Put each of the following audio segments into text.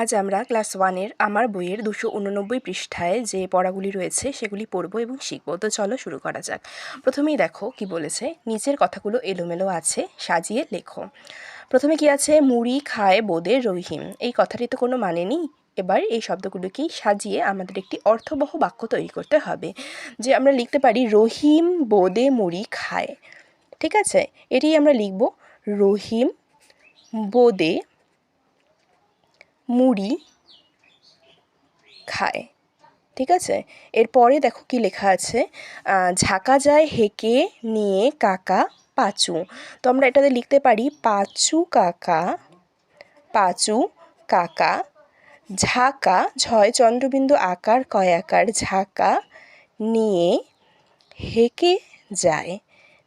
আজ আমরা ক্লাস ওয়ানের আমার বইয়ের দুশো উননব্বই পৃষ্ঠায় যে পড়াগুলি রয়েছে সেগুলি পড়ব এবং শিখব। তো চলো শুরু করা যাক। প্রথমেই দেখো কি বলেছে, নিচের কথাগুলো এলোমেলো আছে, সাজিয়ে লেখো। প্রথমে কি আছে? মুড়ি খায় বোদে রহিম। এই কথাটি তো কোনো মানে নেই। এবার এই শব্দগুলোকেই সাজিয়ে আমাদের একটি অর্থবহ বাক্য তৈরি করতে হবে, যে আমরা লিখতে পারি, রহিম বোদে মুড়ি খায়। ঠিক আছে? এটি আমরা লিখব, রহিম বোদে মুড়ি খায়, ঠিক আছে? এরপরে দেখো কি লেখা আছে ঝাঁকা যায় হেঁকে নিয়ে কাকা পাঁচু। তো আমরা এটাতে লিখতে পারি, পাঁচু কাকা পাঁচু কাকা, ঝাঁকা, ঝয় চন্দ্রবিন্দু আকার কয়াকার ঝাঁকা নিয়ে হেঁকে যায়।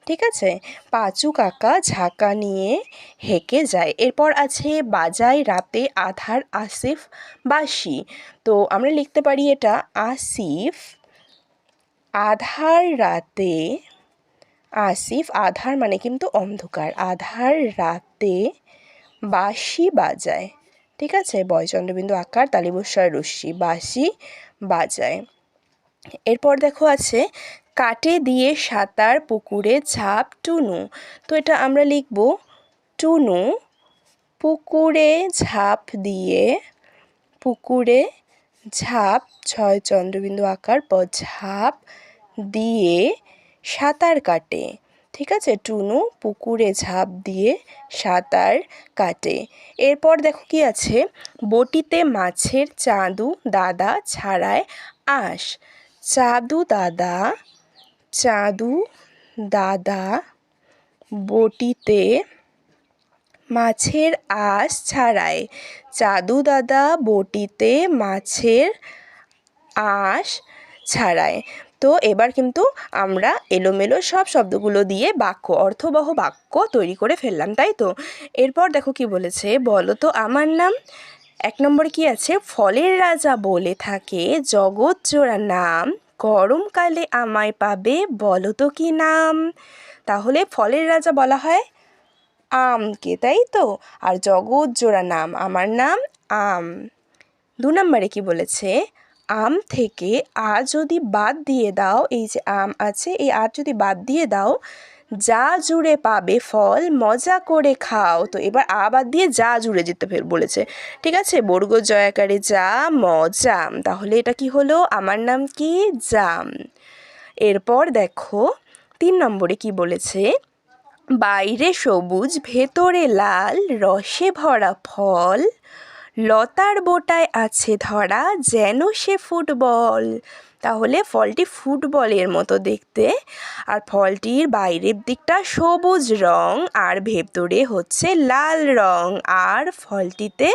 ঠিক আছে? পাঁচু কাকা ঝাঁকা নিয়ে হেঁকে যায়। এরপর আছে বাজায় রাতে আধার আসিফ বাসি। তো আমরা লিখতে পারি এটা, আসিফ, আধার রাতে আসিফ, আধার মানে কিন্তু অন্ধকার। আধার রাতে বাঁশি বাজায়। ঠিক আছে? বয়চন্দ্রবিন্দু আকার তালিবস্বর রশ্মি বাঁশি বাজায়। এরপর দেখো আছে কাটে দিয়ে সাঁতার পুকুরে ঝাঁপ, টুনু। তো এটা আমরা লিখব, টুনু পুকুরে ঝাঁপ দিয়ে, পুকুরে ঝাঁপ, ছয় চন্দ্রবিন্দু আকার পর ঝাঁপ দিয়ে সাঁতার কাটে। ঠিক আছে? টুনু পুকুরে ঝাঁপ দিয়ে সাঁতার কাটে। এরপর দেখো কি আছে? বটিতে মাছের চাঁদু দাদা ছাড়ায় আঁশ। চাঁদু দাদা চাঁদু দাদা বটিতে মাছের আঁশ ছাড়ায়। চাঁদু দাদা বটিতে মাছের আঁশ ছাড়ায়। তো এবার কিন্তু আমরা এলোমেলো সব শব্দগুলো দিয়ে বাক্য, অর্থবহ বাক্য তৈরি করে ফেললাম, তাই তো? এরপর দেখো কি বলেছে, বলো তো আমার নাম? এক নম্বরে কি আছে? ফলের রাজা বলে থাকে জগৎ জোড়া নাম। গরমকালে আমায় পাবে বলো তো কি নাম? তাহলে ফলের রাজা বলা হয় আমকে তাই তো? আর জগৎ জোড়া নাম, আমার নাম আম। দু নম্বরে কি বলেছে? আম থেকে আ যদি বাদ দিয়ে দাও, এই যে আম আছে, এই আর যদি বাদ দিয়ে দাও যা জুড়ে পাবে ফল, মজা করে খাও। তো এবার আবার দিয়ে যা জুড়ে যেতে ফের বলেছে। ঠিক আছে, বর্গ জয়াকারে যা মজাম তাহলে এটা কি হলো? আমার নাম কি? জাম। এরপর দেখো, তিন নম্বরে কি বলেছে? বাইরে সবুজ, ভেতরে লাল, রসে ভরা ফল, লতার বোটায় আছে ধরা, যেন সে ফুটবল। তাহলে ফলটি ফুটবলের মতো দেখতে। আর ফলটির বাইরের দিকটা সবুজ রং, আর ভেতরে হচ্ছে লাল রং। আর ফলটিতে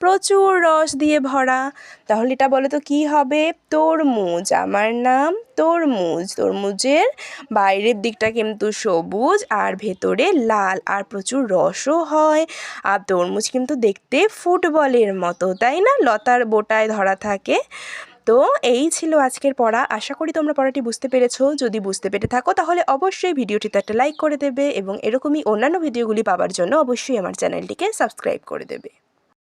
প্রচুর রস দিয়ে ভরা। তাহলে এটা বলো তো কী হবে? তরমুজ, আমার নাম তরমুজ। তরমুজের বাইরের দিকটা কিন্তু সবুজ, আর ভেতরে লাল, আর প্রচুর রসও হয়। আর তরমুজ কিন্তু দেখতে ফুটবলের মতো, তাই না? লতার বোটায় ধরা থাকে। তো এই ছিল আজকের পড়া। আশা করি তোমরা পড়াটি বুঝতে পেরেছ। যদি বুঝতে পেরে থাকো, তাহলে অবশ্যই ভিডিওটিতে একটা লাইক করে দেবে এবং এরকমই অন্যান্য ভিডিওগুলি পাওয়ার জন্য অবশ্যই আমার চ্যানেলটিকে সাবস্ক্রাইব করে দেবে।